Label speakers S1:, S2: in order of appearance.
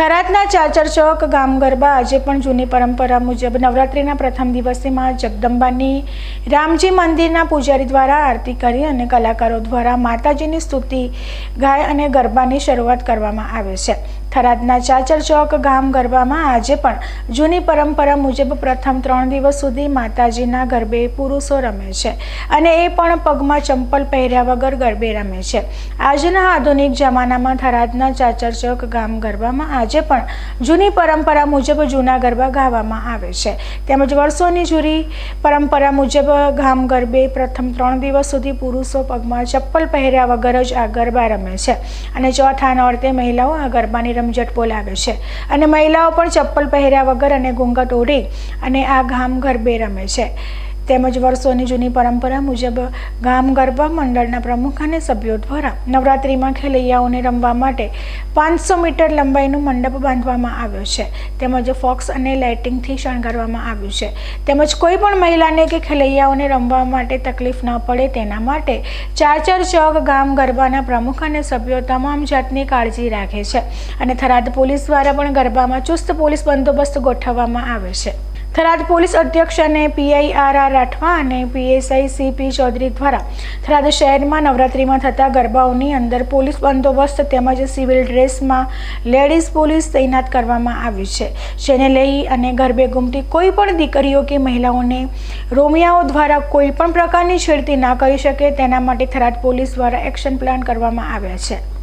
S1: થરાદના ચાચર ચોક ગામ ગરબા આજે પણ જૂની પરંપરા મુજબ નવરાત્રિના પ્રથમ દિવસે માં જગદંબાની રામજી મંદિરના પૂજારી દ્વારા આરતી કરી અને કલાકારો દ્વારા માતાજીની સ્તુતિ ગાય અને ગરબાની શરૂઆત કરવામાં આવે છે. થરાદના ચાચર ચોક ગામ ગરબામાં આજે પણ જૂની પરંપરા મુજબ પ્રથમ ત્રણ દિવસ સુધી માતાજીના ગરબે પુરુષો રમે છે અને એ પણ પગમાં ચંપલ પહેર્યા વગર ગરબે રમે છે. આજના આધુનિક જમાનામાં થરાદના ચાચર ચોક ગામ ગરબામાં આજે પણ જૂની પરંપરા મુજબ જૂના ગરબા ગાવામાં આવે છે. તેમજ વર્ષોની જૂની પરંપરા મુજબ ગામ ગરબે પ્રથમ ત્રણ દિવસ સુધી પુરુષો પગમાં ચપ્પલ પહેર્યા વગર જ આ ગરબા રમે છે. અને ચોથા નોરતે મહિલાઓ આ ગરબાની રમઝટ બોલાવે છે. અને મહિલાઓ પણ ચપ્પલ પહેર્યા વગર અને ઘૂંઘટ ઓઢી અને આ ગામ ગરબે રમે છે. તેમજ વર્ષોની જૂની પરંપરા મુજબ ગામ ગરબા મંડળના પ્રમુખ અને સભ્યો દ્વારા નવરાત્રિમાં ખેલૈયાઓને રમવા માટે પાંચસો મીટર લંબાઈનું મંડપ બાંધવામાં આવ્યો છે. તેમજ ફોક્સ અને લાઇટિંગથી શણગારવામાં આવ્યું છે. તેમજ કોઈ પણ મહિલાને કે ખેલૈયાઓને રમવા માટે તકલીફ ન પડે તેના માટે ચાર ચાર ચોક ગામ ગરબાના પ્રમુખ અને સભ્યો તમામ જાતની કાળજી રાખે છે. અને થરાદ પોલીસ દ્વારા પણ ગરબામાં ચુસ્ત પોલીસ બંદોબસ્ત ગોઠવવામાં આવે છે. થરાદ પોલીસ અધ્યક્ષ અને પીઆઈ આર આર રાઠવા અને પીએસઆઈ સીપી ચૌધરી દ્વારા થરાદ શહેરમાં નવરાત્રિમાં થતા ગરબાઓની અંદર પોલીસ બંદોબસ્ત તેમજ સિવિલ ડ્રેસમાં લેડીઝ પોલીસ તૈનાત કરવામાં આવી છે. જેને લઈ અને ગરબે ગુમતી કોઈ પણ દીકરીઓ કે મહિલાઓને રોમિયાઓ દ્વારા કોઈ પણ પ્રકારની છેડતી ના કરી શકે તેના માટે થરાદ પોલીસ દ્વારા એક્શન પ્લાન કરવામાં આવ્યા છે.